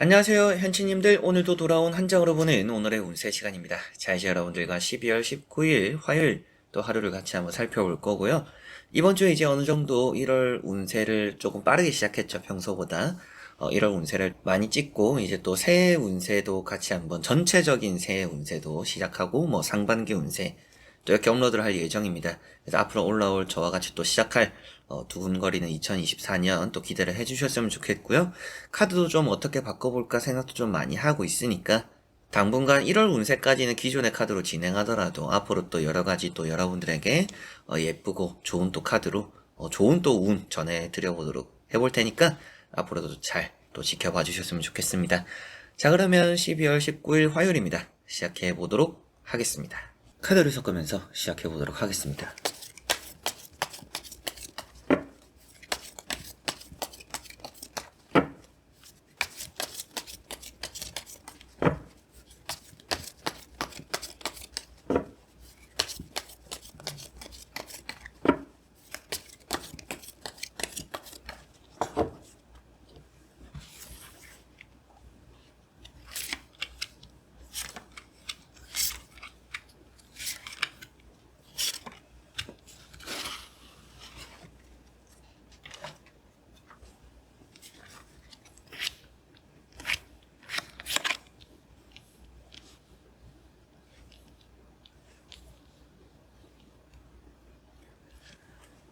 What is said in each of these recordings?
안녕하세요 현치님들. 오늘도 돌아온 한정으로 보는 오늘의 운세 시간입니다. 자 이제 여러분들과 12월 19일 화요일 또 하루를 같이 한번 살펴볼 거고요. 이번 주에 이제 어느 정도 1월 운세를 조금 빠르게 시작했죠 평소보다. 어, 1월 운세를 많이 찍고 이제 또 새해 운세도 같이 한번 전체적인 새해 운세도 시작하고 뭐 상반기 운세 또 이렇게 업로드를 할 예정입니다. 그래서 앞으로 올라올 저와 같이 또 시작할 어, 두근거리는 2024년 또 기대를 해주셨으면 좋겠고요. 카드도 좀 어떻게 바꿔볼까 생각도 좀 많이 하고 있으니까 당분간 1월 운세까지는 기존의 카드로 진행하더라도 앞으로 또 여러 가지 또 여러분들에게 어, 예쁘고 좋은 또 카드로 어, 좋은 또 운 전해드려보도록 해볼 테니까 앞으로도 잘 또 지켜봐 주셨으면 좋겠습니다. 자 그러면 12월 19일 화요일입니다. 시작해 보도록 하겠습니다. 카드를 섞으면서 시작해 보도록 하겠습니다.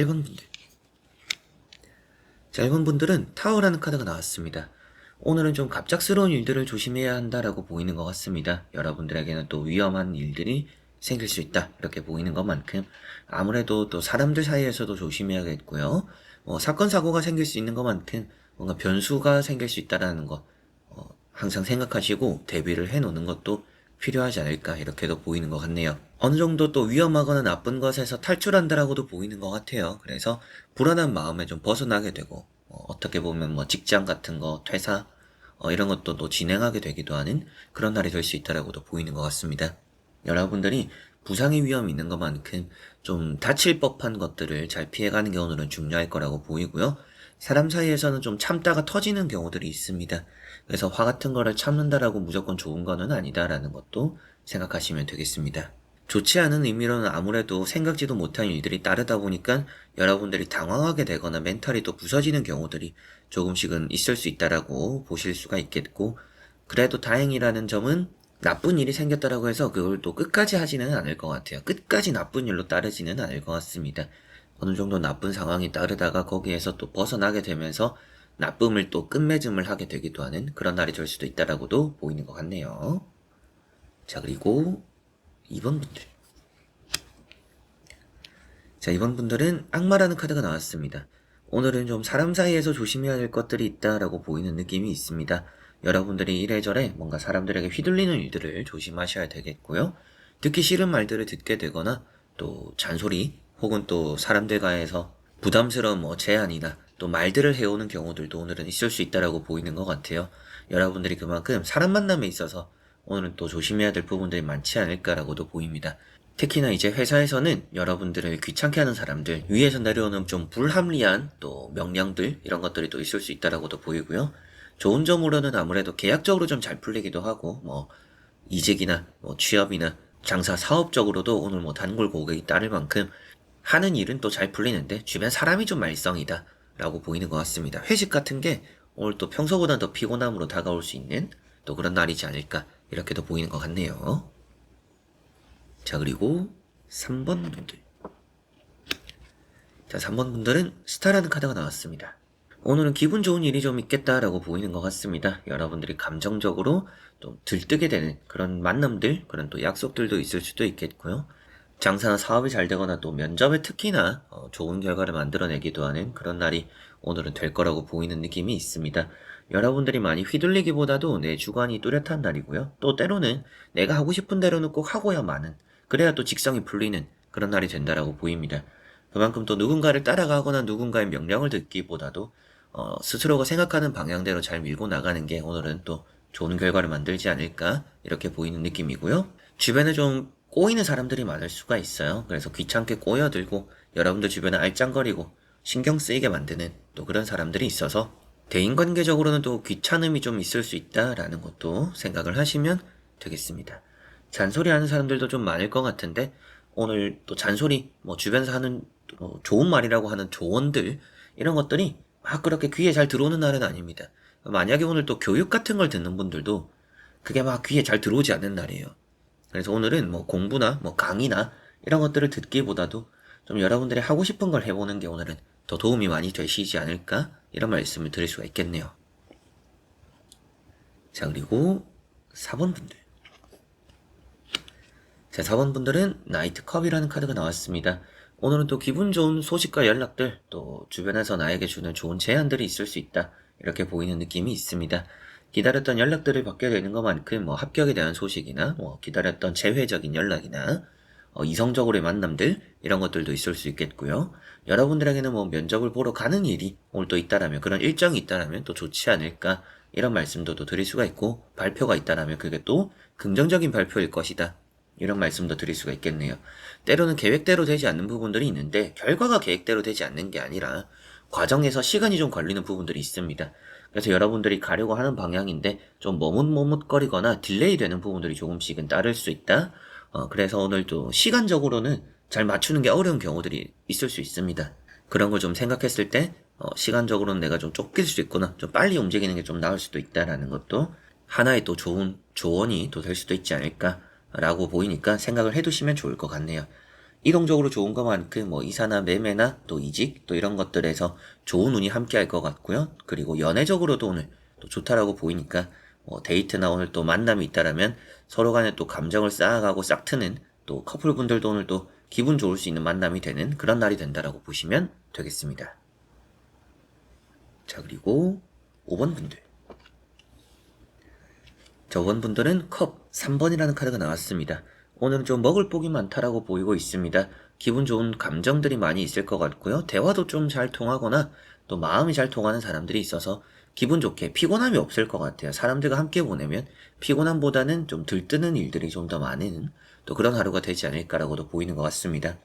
1번 분들. 자, 1번 분들은 타워라는 카드가 나왔습니다. 오늘은 좀 갑작스러운 일들을 조심해야 한다라고 보이는 것 같습니다. 여러분들에게는 또 위험한 일들이 생길 수 있다. 이렇게 보이는 것만큼 아무래도 또 사람들 사이에서도 조심해야겠고요. 어, 사건, 사고가 생길 수 있는 것만큼 뭔가 변수가 생길 수 있다라는 거 어, 항상 생각하시고 대비를 해 놓는 것도 필요하지 않을까 이렇게도 보이는 것 같네요. 어느 정도 또 위험하거나 나쁜 것에서 탈출한다라고도 보이는 것 같아요. 그래서 불안한 마음에 좀 벗어나게 되고 어, 떻게 보면 뭐 직장 같은 거 퇴사 어, 이런 것도 또 진행하게 되기도 하는 그런 날이 될 수 있다라고도 보이는 것 같습니다. 여러분들이 부상의 위험이 있는 것만큼 좀 다칠 법한 것들을 잘 피해가는 게 오늘은 중요할 거라고 보이고요. 사람 사이에서는 좀 참다가 터지는 경우들이 있습니다. 그래서 화 같은 거를 참는다라고 무조건 좋은 거는 아니다라는 것도 생각하시면 되겠습니다. 좋지 않은 의미로는 아무래도 생각지도 못한 일들이 따르다 보니까 여러분들이 당황하게 되거나 멘탈이 또 부서지는 경우들이 조금씩은 있을 수 있다라고 보실 수가 있겠고, 그래도 다행이라는 점은 나쁜 일이 생겼다라고 해서 그걸 또 끝까지 하지는 않을 것 같아요. 끝까지 나쁜 일로 따르지는 않을 것 같습니다. 어느 정도 나쁜 상황이 따르다가 거기에서 또 벗어나게 되면서 나쁨을 또 끝맺음을 하게 되기도 하는 그런 날이 될 수도 있다라고도 보이는 것 같네요. 자, 그리고 2번 분들. 자, 이번 분들은 악마라는 카드가 나왔습니다. 오늘은 좀 사람 사이에서 조심해야 할 것들이 있다라고 보이는 느낌이 있습니다. 여러분들이 이래저래 뭔가 사람들에게 휘둘리는 일들을 조심하셔야 되겠고요. 듣기 싫은 말들을 듣게 되거나 또 잔소리 혹은 또 사람들 과에서 부담스러운 뭐 제안이나 또 말들을 해오는 경우들도 오늘은 있을 수 있다라고 보이는 것 같아요. 여러분들이 그만큼 사람 만남에 있어서 오늘은 또 조심해야 될 부분들이 많지 않을까라고도 보입니다. 특히나 이제 회사에서는 여러분들을 귀찮게 하는 사람들, 위에서 내려오는 좀 불합리한 또 명령들, 이런 것들이 또 있을 수 있다라고도 보이고요. 좋은 점으로는 아무래도 계약적으로 좀 잘 풀리기도 하고, 뭐, 이직이나 뭐 취업이나 장사 사업적으로도 오늘 뭐 단골 고객이 따를 만큼 하는 일은 또 잘 풀리는데 주변 사람이 좀 말썽이다 라고 보이는 것 같습니다. 회식 같은 게 오늘 또 평소보다 더 피곤함으로 다가올 수 있는 또 그런 날이지 않을까 이렇게도 보이는 것 같네요. 자 그리고 3번 분들 자, 3번 분들은 스타라는 카드가 나왔습니다. 오늘은 기분 좋은 일이 좀 있겠다라고 보이는 것 같습니다. 여러분들이 감정적으로 좀 들뜨게 되는 그런 만남들, 그런 또 약속들도 있을 수도 있겠고요. 장사나 사업이 잘 되거나 또 면접에 특히나 어, 좋은 결과를 만들어내기도 하는 그런 날이 오늘은 될 거라고 보이는 느낌이 있습니다. 여러분들이 많이 휘둘리기보다도 내 주관이 뚜렷한 날이고요. 또 때로는 내가 하고 싶은 대로는 꼭 하고야 마는, 그래야 또 직성이 풀리는 그런 날이 된다라고 보입니다. 그만큼 또 누군가를 따라가거나 누군가의 명령을 듣기보다도 어, 스스로가 생각하는 방향대로 잘 밀고 나가는 게 오늘은 또 좋은 결과를 만들지 않을까 이렇게 보이는 느낌이고요. 주변에 좀 꼬이는 사람들이 많을 수가 있어요. 그래서 귀찮게 꼬여들고 여러분들 주변에 알짱거리고 신경 쓰이게 만드는 또 그런 사람들이 있어서 대인관계적으로는 또 귀찮음이 좀 있을 수 있다라는 것도 생각을 하시면 되겠습니다. 잔소리 하는 사람들도 좀 많을 것 같은데 오늘 또 잔소리 뭐 주변에서 하는 또 좋은 말이라고 하는 조언들 이런 것들이 막 그렇게 귀에 잘 들어오는 날은 아닙니다. 만약에 오늘 또 교육 같은 걸 듣는 분들도 그게 막 귀에 잘 들어오지 않는 날이에요. 그래서 오늘은 뭐 공부나 뭐 강의나 이런 것들을 듣기보다도 좀 여러분들이 하고 싶은 걸 해보는 게 오늘은 더 도움이 많이 되시지 않을까 이런 말씀을 드릴 수가 있겠네요. 자 그리고 4번 분들 자 4번 분들은 나이트 컵이라는 카드가 나왔습니다. 오늘은 또 기분 좋은 소식과 연락들 또 주변에서 나에게 주는 좋은 제안들이 있을 수 있다 이렇게 보이는 느낌이 있습니다. 기다렸던 연락들을 받게 되는 것만큼 뭐 합격에 대한 소식이나 뭐 기다렸던 재회적인 연락이나 어, 이성적으로의 만남들 이런 것들도 있을 수 있겠고요. 여러분들에게는 뭐 면접을 보러 가는 일이 오늘 또 있다라면 그런 일정이 있다라면 또 좋지 않을까 이런 말씀도 또 드릴 수가 있고 발표가 있다라면 그게 또 긍정적인 발표일 것이다. 이런 말씀도 드릴 수가 있겠네요. 때로는 계획대로 되지 않는 부분들이 있는데 결과가 계획대로 되지 않는 게 아니라 과정에서 시간이 좀 걸리는 부분들이 있습니다. 그래서 여러분들이 가려고 하는 방향인데 좀 머뭇머뭇거리거나 딜레이 되는 부분들이 조금씩은 따를 수 있다. 어, 그래서 오늘도 시간적으로는 잘 맞추는 게 어려운 경우들이 있을 수 있습니다. 그런 걸 좀 생각했을 때 어, 시간적으로는 내가 좀 쫓길 수 있거나 좀 빨리 움직이는 게 좀 나을 수도 있다라는 것도 하나의 또 좋은 조언이 또 될 수도 있지 않을까라고 보이니까 생각을 해두시면 좋을 것 같네요. 이동적으로 좋은 것만큼 뭐 이사나 매매나 또 이직 또 이런 것들에서 좋은 운이 함께 할 것 같고요. 그리고 연애적으로도 오늘 또 좋다라고 보이니까 뭐 데이트나 오늘 또 만남이 있다라면 서로 간에 또 감정을 쌓아가고 싹트는 또 커플분들도 오늘 또 기분 좋을 수 있는 만남이 되는 그런 날이 된다라고 보시면 되겠습니다. 자, 그리고 5번 분들. 자, 5번 분들은 컵 3번이라는 카드가 나왔습니다. 오늘은 좀 먹을 복이 많다라고 보이고 있습니다. 기분 좋은 감정들이 많이 있을 것 같고요. 대화도 좀 잘 통하거나 또 마음이 잘 통하는 사람들이 있어서 기분 좋게 피곤함이 없을 것 같아요. 사람들과 함께 보내면 피곤함보다는 좀 들뜨는 일들이 좀 더 많은 또 그런 하루가 되지 않을까라고도 보이는 것 같습니다.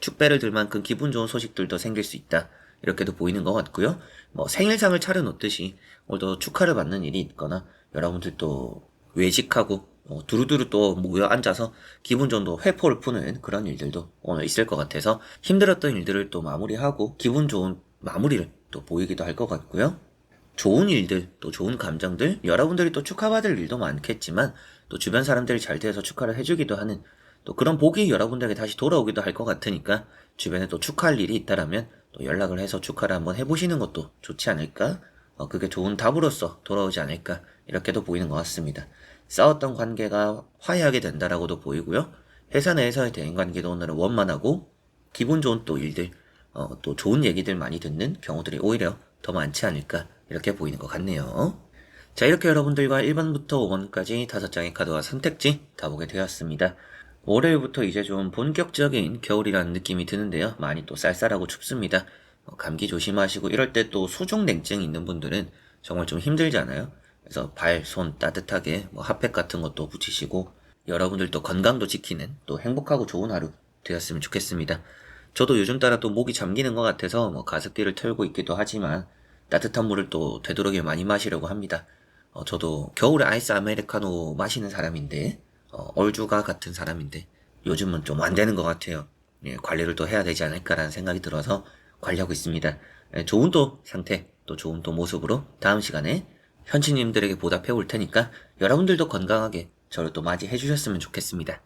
축배를 들 만큼 기분 좋은 소식들도 생길 수 있다. 이렇게도 보이는 것 같고요. 뭐 생일상을 차려놓듯이 오늘도 축하를 받는 일이 있거나 여러분들 또 외식하고 뭐 두루두루 또 모여 앉아서 기분 좋은 회포를 푸는 그런 일들도 오늘 있을 것 같아서 힘들었던 일들을 또 마무리하고 기분 좋은 마무리를 또 보이기도 할 것 같고요. 좋은 일들, 또 좋은 감정들, 여러분들이 또 축하받을 일도 많겠지만, 또 주변 사람들이 잘 돼서 축하를 해주기도 하는, 또 그런 복이 여러분들에게 다시 돌아오기도 할 것 같으니까, 주변에 또 축하할 일이 있다라면, 또 연락을 해서 축하를 한번 해보시는 것도 좋지 않을까? 어, 그게 좋은 답으로서 돌아오지 않을까? 이렇게도 보이는 것 같습니다. 싸웠던 관계가 화해하게 된다라고도 보이고요. 회사 내에서의 대인관계도 오늘은 원만하고, 기분 좋은 또 일들, 어, 또 좋은 얘기들 많이 듣는 경우들이 오히려 더 많지 않을까 이렇게 보이는 것 같네요. 자 이렇게 여러분들과 1번부터 5번까지 다섯 장의 카드와 선택지 다 보게 되었습니다. 월요일부터 이제 좀 본격적인 겨울이라는 느낌이 드는데요. 많이 또 쌀쌀하고 춥습니다. 어, 감기 조심하시고 이럴 때 또 수중 냉증이 있는 분들은 정말 좀 힘들잖아요. 그래서 발, 손 따뜻하게 뭐 핫팩 같은 것도 붙이시고 여러분들도 건강도 지키는 또 행복하고 좋은 하루 되었으면 좋겠습니다. 저도 요즘 따라 또 목이 잠기는 것 같아서 뭐 가습기를 틀고 있기도 하지만 따뜻한 물을 또 되도록이면 많이 마시려고 합니다. 어, 저도 겨울에 아이스 아메리카노 마시는 사람인데 어, 얼주가 같은 사람인데 요즘은 좀 안 되는 것 같아요. 예, 관리를 또 해야 되지 않을까라는 생각이 들어서 관리하고 있습니다. 예, 좋은 또 상태, 또 좋은 또 모습으로 다음 시간에 현치님들에게 보답해 올 테니까 여러분들도 건강하게 저를 또 맞이해 주셨으면 좋겠습니다.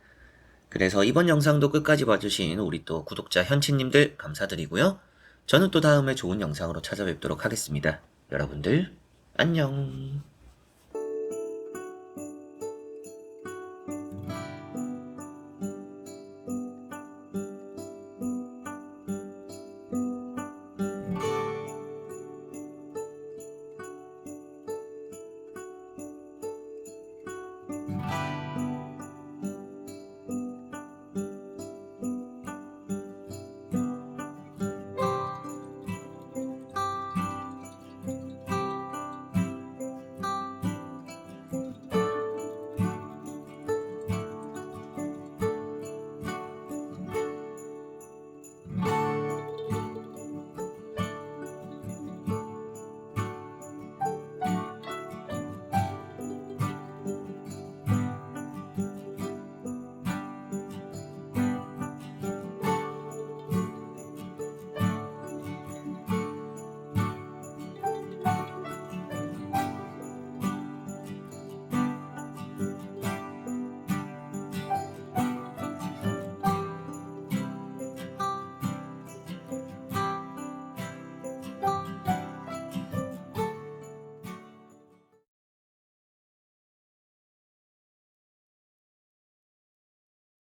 그래서 이번 영상도 끝까지 봐주신 우리 또 구독자 현치님들 감사드리고요. 저는 또 다음에 좋은 영상으로 찾아뵙도록 하겠습니다. 여러분들, 안녕.